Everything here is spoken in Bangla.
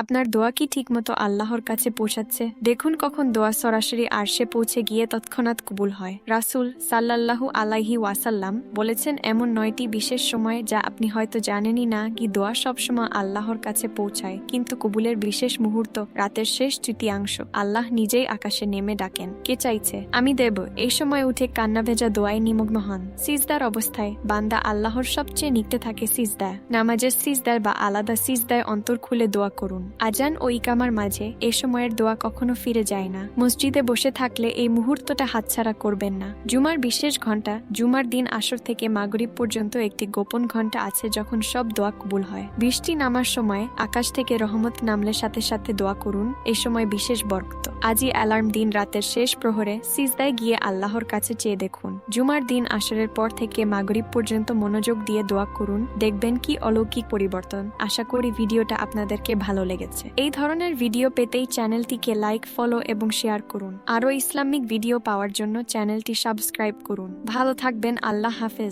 আপনার দোয়া কি ঠিকমতো আল্লাহর কাছে পৌঁছাচ্ছে? দেখুন কখন দোয়া সরাসরি আরশে পৌঁছে গিয়ে তৎক্ষণাৎ কবুল হয়। রাসূল সাল্লাল্লাহু আলাইহি ওয়াসাল্লাম বলেছেন, এমন নয়টি বিশেষ সময় যা আপনি হয়তো জানেনই না কি দোয়া সবসময় আল্লাহর কাছে পৌঁছায়। কিন্তু কবুলের বিশেষ মুহূর্ত, রাতের শেষ তৃতীয়াংশ, আল্লাহ নিজেই আকাশে নেমে ডাকেন। কে চাইছে? আমি দেব। এই সময় উঠে কান্না ভেজা দোয়ায় নিমগ্ন হন। সিজদার অবস্থায়, বান্দা আল্লাহর সবচেয়ে নিকটে থাকে সিজদা নামাজের সিজদায় বা আলাদা সিজদায় অন্তর খুলে দোয়া করুন। আজান ও ইকামার মাঝে এ সময়ের দোয়া কখনো ফিরে যায় না। মসজিদে বসে থাকলে এই মুহূর্তটা হাতছাড়া করবেন না। জুমার বিশেষ ঘণ্টা জুমার দিন আসর থেকে মাগরিব পর্যন্ত একটি গোপন ঘণ্টা আছে যখন সব দোয়া কবুল হয়। বৃষ্টি নামার সময় আকাশ থেকে রহমত নামলে সাথে সাথে দোয়া করুন, এ সময় বিশেষ বরকত। আজই অ্যালার্ম দিন রাতের শেষ প্রহরে সিজদায় গিয়ে আল্লাহর কাছে চেয়ে দেখুন। জুমার দিন আসরের পর থেকে মাগরিব পর্যন্ত মনোযোগ দিয়ে দোয়া করুন, দেখবেন কি অলৌকিক পরিবর্তন। আশা করি ভিডিওটা আপনাদেরকে ভালো লেগেছে। এই ধরনের ভিডিও পেতেই চ্যানেলটিকে লাইক, ফলো এবং শেয়ার করুন। আরও ইসলামিক ভিডিও পাওয়ার জন্য চ্যানেলটি সাবস্ক্রাইব করুন। ভালো থাকবেন, আল্লাহ হাফেজ।